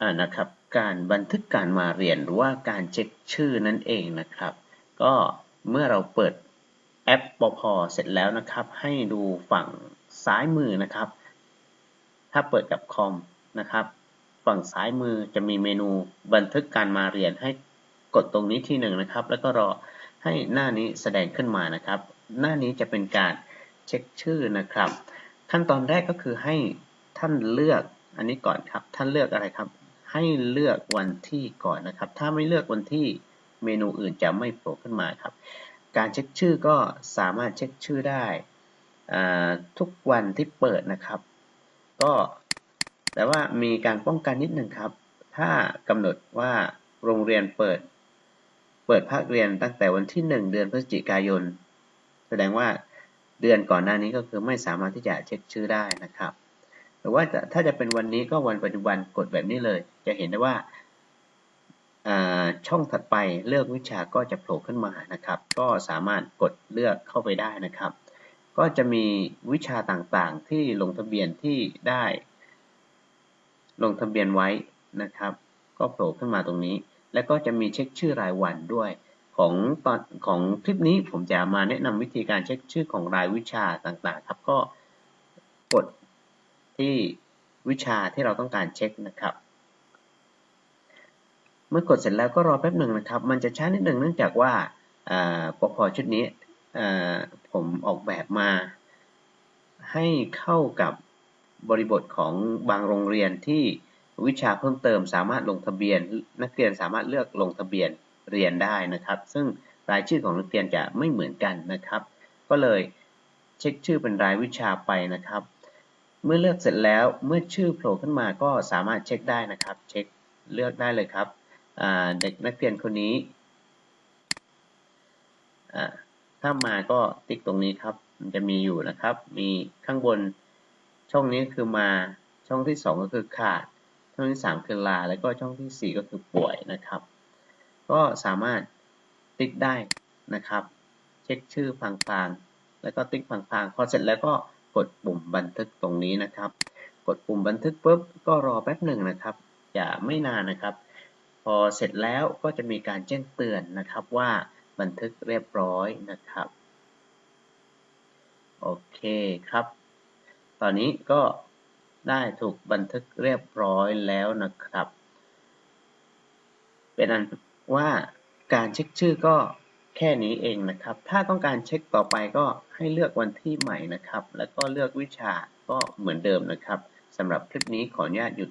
อ่านะครับ การบันทึกการมาเรียนหรือว่าการเช็คชื่อนั่นเองนะครับ ก็เมื่อเราเปิดแอปปพเสร็จแล้วนะครับ ให้ดูฝั่งซ้ายมือนะครับ ถ้าเปิดกับคอมนะครับ ฝั่งซ้ายมือจะมีเมนูบันทึกการมาเรียนให้กดตรงนี้ที่หนึ่งนะครับ แล้วก็รอให้หน้านี้แสดงขึ้นมานะครับ หน้านี้จะเป็นการเช็คชื่อนะครับ ขั้นตอนแรกก็คือให้ท่านเลือกอันนี้ก่อนครับ ท่านเลือกอะไรครับ ให้เลือกวันที่ก่อนนะครับ ถ้าไม่เลือกวันที่เมนูอื่นจะไม่โผล่ขึ้นมาครับ การเช็คชื่อก็สามารถเช็คชื่อได้ทุกวันที่เปิดนะครับ ก็แต่ว่ามีการป้องกันนิดหนึ่งครับ ถ้ากำหนดว่าโรงเรียนเปิด เปิดภาคเรียนตั้งแต่วันที่ 1 เดือนพฤศจิกายน แสดงว่าเดือนก่อนหน้านี้ก็คือไม่สามารถที่จะเช็คชื่อได้นะครับ หรือว่าถ้าจะเป็นวันนี้ก็วันปัจจุบันกดแบบนี้เลย จะเห็นได้ว่าช่องถัดไปเลือกวิชาก็จะโผล่ขึ้นมานะครับ ก็สามารถกดเลือกเข้าไปได้นะครับ ก็จะมีวิชาต่างๆ ที่ลงทะเบียนที่ได้ ลงทะเบียนไว้นะครับ ก็โผล่ขึ้นมาตรงนี้ แล้วก็จะมีเช็คชื่อรายวันด้วย ของตอนของคลิปนี้ผมจะมาแนะนำวิธีการเช็คชื่อของรายวิชาต่างๆ ครับก็กด ที่วิชาที่เราต้องการเช็คนะครับ เมื่อกดเสร็จแล้วก็รอแป๊บหนึ่งนะครับ มันจะช้านิดหนึ่งเนื่องจากว่าปกพชุดนี้ผมออกแบบมา ให้เข้ากับบริบทของบางโรงเรียนที่วิชาเพิ่มเติมสามารถลงทะเบียน นักเรียนสามารถเลือกลงทะเบียนเรียนได้นะครับ ซึ่งรายชื่อของนักเรียนจะไม่เหมือนกันนะครับ ก็เลยเช็คชื่อเป็นรายวิชาไปนะครับ เมื่อเลือกเสร็จแล้วเมื่อชื่อโผล่ขึ้นมาก็สามารถเช็คได้นะครับเช็คเลือกได้เลยครับเด็กนักเรียนคนนี้ถ้ามาก็ติ๊กตรงนี้ครับ มันจะมีอยู่นะครับ มีข้างบนช่องนี้คือมาช่องที่ 2 ก็คือขาด ช่องที่ 3 คือลา แล้วก็ช่องที่ 4 ก็คือป่วยนะครับ ก็สามารถติ๊กได้นะครับ เช็คชื่อพางๆแล้วก็ติ๊กพางๆพอเสร็จแล้วก็ กดปุ่มบันทึกตรงนี้นะครับ กดปุ่มบันทึกปุ๊บก็รอแป๊บหนึ่งนะครับ อย่าไม่นานนะครับ พอเสร็จแล้วก็จะมีการแจ้งเตือนนะครับว่าบันทึกเรียบร้อยนะครับ โอเคครับ ตอนนี้ก็ได้ถูกบันทึกเรียบร้อยแล้วนะครับ เป็นอันว่าการเช็คชื่อก็ แค่นี้เองนะครับ ถ้าต้องการเช็คต่อไปก็ให้เลือกวันที่ใหม่นะครับ แล้วก็เลือกวิชาก็เหมือนเดิมนะครับสำหรับคลิปนี้ขออนุญาตหยุด